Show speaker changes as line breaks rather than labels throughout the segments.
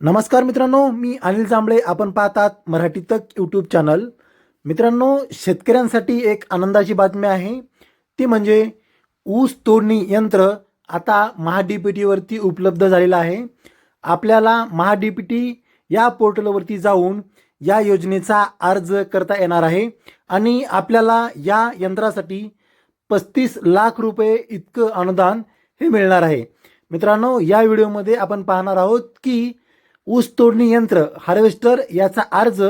नमस्कार मित्रांनो मी अनिल जांभळे. आपण पाहतात मराठी तक यूट्यूब चॅनल मित्रांनो शेतकऱ्यांसाठी एक आनंदाची बातमी आहे. ती म्हणजे ऊस तोडणी यंत्र आता महाडीपीटीवरती उपलब्ध झालेलं आहे. आपल्याला महाडीपीटी या पोर्टलवरती जाऊन या योजनेचा अर्ज करता येणार आहे. आणि आपल्याला या यंत्रासाठी पस्तीस लाख रुपये इतकं अनुदान हे मिळणार आहे. मित्रांनो या व्हिडिओमध्ये आपण पाहणार आहोत की ऊस तोडणी यंत्र हार्वेस्टर याचा अर्ज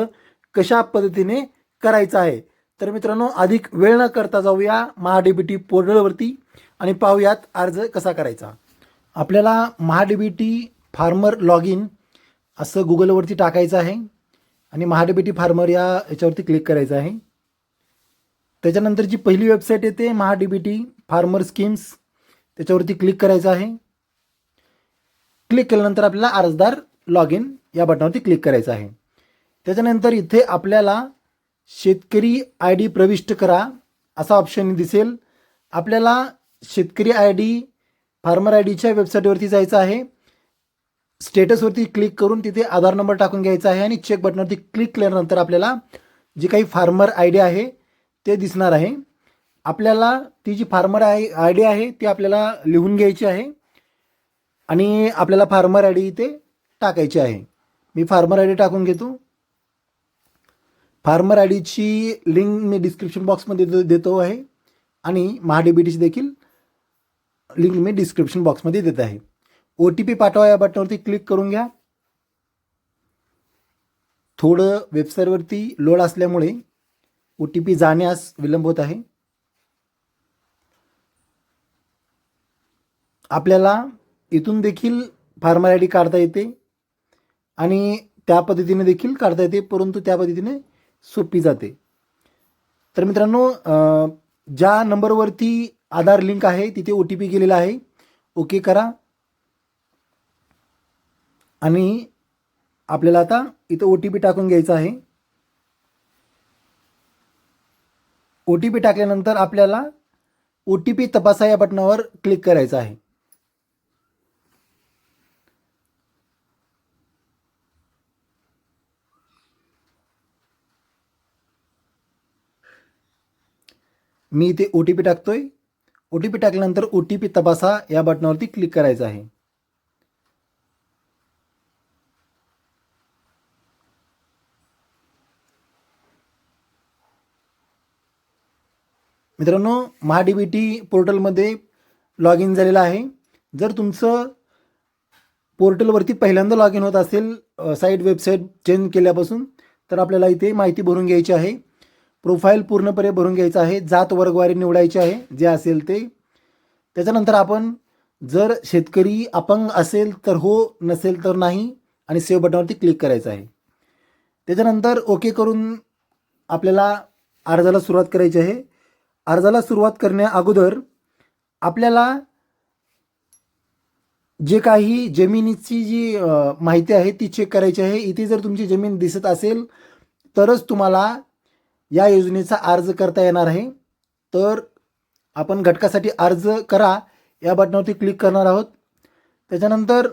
कशा पद्धतीने करायचा आहे? तर मित्रांनो अधिक वेळ न करता जाऊया महाडीबीटी पोर्टलवरती आणि पाहूयात अर्ज कसा करायचा. आपल्याला महाडीबीटी फार्मर लॉग इन असं गुगलवरती टाकायचं आहे आणि महाडीबीटी फार्मर या याच्यावरती क्लिक करायचं आहे. त्याच्यानंतर जी पहिली वेबसाईट येते महाडीबीटी फार्मर स्कीम्स त्याच्यावरती क्लिक करायचं आहे. क्लिक केल्यानंतर आपल्याला अर्जदार लॉग इन या बटनावरती क्लिक करायचं आहे. त्याच्यानंतर इथे आपल्याला शेतकरी आय डी प्रविष्ट करा असा ऑप्शन दिसेल. आपल्याला शेतकरी आय डी फार्मर आय डीच्या वेबसाईटवरती जायचं आहे. स्टेटसवरती क्लिक करून तिथे आधार नंबर टाकून घ्यायचा आहे आणि चेक बटनवरती क्लिक केल्यानंतर आपल्याला जी काही फार्मर आय डी आहे ते दिसणार आहे. आपल्याला ती जी फार्मर आय आय डी आहे ती आपल्याला लिहून घ्यायची आहे. आणि आपल्याला फार्मर आय डी इथे टाकायची आहे. मी फार्मर आय डी टाकून घेतो. फार्मर आय डीची लिंक मी डिस्क्रिप्शन बॉक्समध्ये दे- देतो आहे. आणि महाडीबीटीची देखील लिंक मी डिस्क्रिप्शन बॉक्समध्ये देत आहे. ओ टी पी पाठवा या बटनावरती क्लिक करून घ्या. थोडं वेबसाईटवरती लोड असल्यामुळे ओ टी पी जाण्यास विलंब होत आहे. आपल्याला इथून देखील फार्मर आय डी काढता येते. आणि त्या पद्धतीने देखील काढता येते परंतु त्या पद्धतीने सोपी जाते. तर मित्रांनो ज्या नंबरवरती आधार लिंक आहे तिथे ओ टी पी गेलेला आहे. ओके करा. आणि आपल्याला आता इथं ओ टी पी टाकून घ्यायचा आहे. ओ टी पी टाकल्यानंतर आपल्याला ओ टी पी तपासा या बटनावर क्लिक करायचं आहे. मी इथे ओ टी पी टाकतोय. ओ टी पी टाकल्यानंतर ओ टी पी तपासा. या बटनावरती क्लिक करायचं आहे. मित्रांनो महाडीबीटी पोर्टलमध्ये लॉग इन झालेलं आहे. जर तुमचं पोर्टलवरती पहिल्यांदा लॉग इन होत असेल साईट वेबसाईट चेंज केल्यापासून तर आपल्याला इथे माहिती भरून घ्यायची आहे. प्रोफाईल पूर्णपणे भरून घ्यायचं आहे जात वर्गवारी निवडायची आहे जे असेल ते. त्याच्यानंतर आपण जर शेतकरी अपंग असेल तर हो नसेल तर नाही आणि सेव्ह बटनवरती क्लिक करायचं आहे. त्याच्यानंतर ओके करून आपल्याला अर्जाला सुरुवात करायची आहे. अर्जाला सुरुवात करण्या अगोदर आपल्याला जे काही जमिनीची जी माहिती आहे ती चेक करायची आहे. इथे जर तुमची जमीन दिसत असेल तरच तुम्हाला या योजनेचा अर्ज करता येणार आहे. तर आपण घटकासाठी अर्ज करा या बटनावरती क्लिक करणार आहोत. त्याच्यानंतर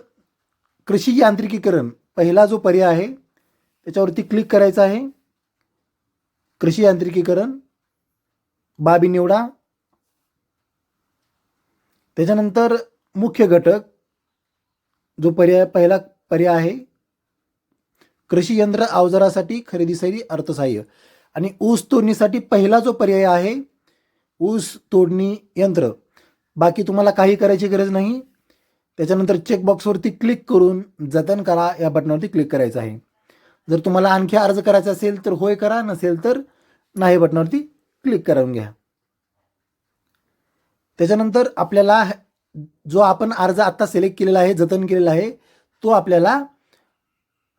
कृषी यांत्रिकीकरण पहिला जो पर्याय आहे त्याच्यावरती क्लिक करायचा आहे. कृषी यांत्रिकीकरण बाबी निवडा. त्याच्यानंतर मुख्य घटक जो पर्याय पहिला पर्याय आहे कृषी यंत्र अवजारासाठी खरेदीसाठी अर्थसहाय्य. आणि ऊस तोडणीसाठी पहिला जो पर्याय आहे ऊस तोडणी यंत्र. बाकी तुम्हाला काही करायची गरज नाही. त्याच्यानंतर चेकबॉक्सवरती क्लिक करून जतन करा या बटनावरती क्लिक करायचं आहे. जर तुम्हाला आणखी अर्ज करायचा असेल तर होय करा नसेल तर नाही बटनावरती क्लिक करून घ्या. त्याच्यानंतर आपल्याला जो आपण अर्ज आत्ता सिलेक्ट केलेला आहे जतन केलेला आहे तो आपल्याला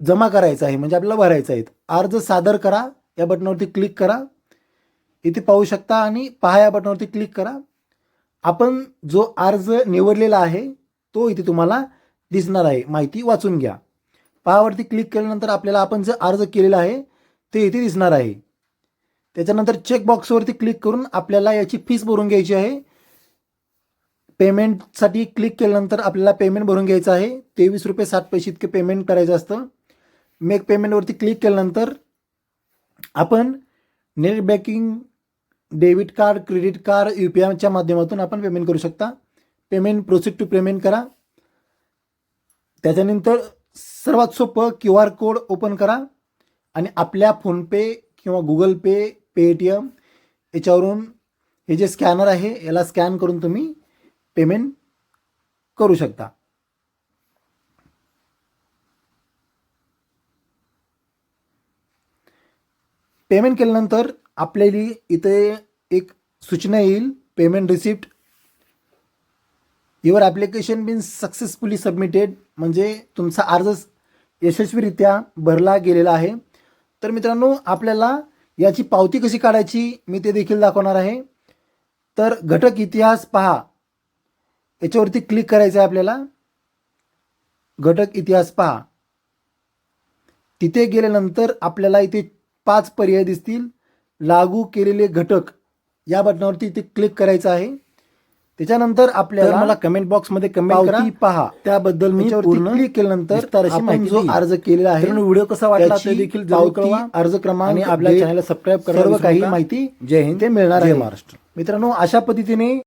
जमा करायचा आहे म्हणजे आपल्याला भरायचा आहे. अर्ज सादर करा या बटनावरती क्लिक करा. इथे पाहू शकता आणि पहा या बटनावरती क्लिक करा. आपण जो अर्ज निवडलेला आहे तो इथे तुम्हाला दिसणार आहे. माहिती वाचून घ्या. पहावरती क्लिक केल्यानंतर आपल्याला आपण जे अर्ज केलेला आहे ते इथे दिसणार आहे. त्याच्यानंतर चेक बॉक्सवरती क्लिक करून आपल्याला याची फीस भरून घ्यायची आहे. पेमेंटसाठी क्लिक केल्यानंतर आपल्याला पेमेंट भरून घ्यायचं आहे. तेवीस रुपये साठ पैसे इतके पेमेंट करायचं असतं. मेक पेमेंटवरती क्लिक केल्यानंतर आपण net banking debit card credit card U P आयच्या माध्यमातून आपण पेमेंट करू शकता. पेमेंट प्रोसीड टू पेमेंट करा. त्याच्यानंतर सर्वात सोपं क्यू आर कोड ओपन करा आणि आपल्या फोनपे किंवा गुगल पे पेटीएम याच्यावरून हे जे स्कॅनर आहे याला स्कॅन करून तुम्ही पेमेंट करू शकता. पेमेंट केल्यानंतर आपल्याला इथे एक सूचना येईल payment receipt. Your application been successfully submitted म्हणजे तुमचा अर्ज यशस्वीरित्या भरला गेलेला आहे. तर मित्रांनो आपल्याला याची पावती कशी काढायची मी ते देखील दाखवणार आहे. तर घटक इतिहास पहा. याच्यावरती क्लिक करायचं आहे आपल्याला. घटक इतिहास पहा. तिथे गेल्यानंतर आपल्याला इथे पाच पर्याय दिसतील. लागू केलेले घटक या बटनावरती इथे क्लिक करायचं आहे. त्याच्यानंतर आपल्याला मला कमेंट बॉक्समध्ये कमेंट करा. पहा. त्याबद्दल मी पूर्ण क्लिक केल्यानंतर जो अर्ज केलेला आहे व्हिडिओ कसा वाटला ते देखील अर्ज क्रमांक आणि आपल्या चॅनलला सबस्क्राईब करा सर्व काही माहिती जय हिंद. ते मिळणार आहे. महाराष्ट्र. मित्रांनो अशा पद्धतीने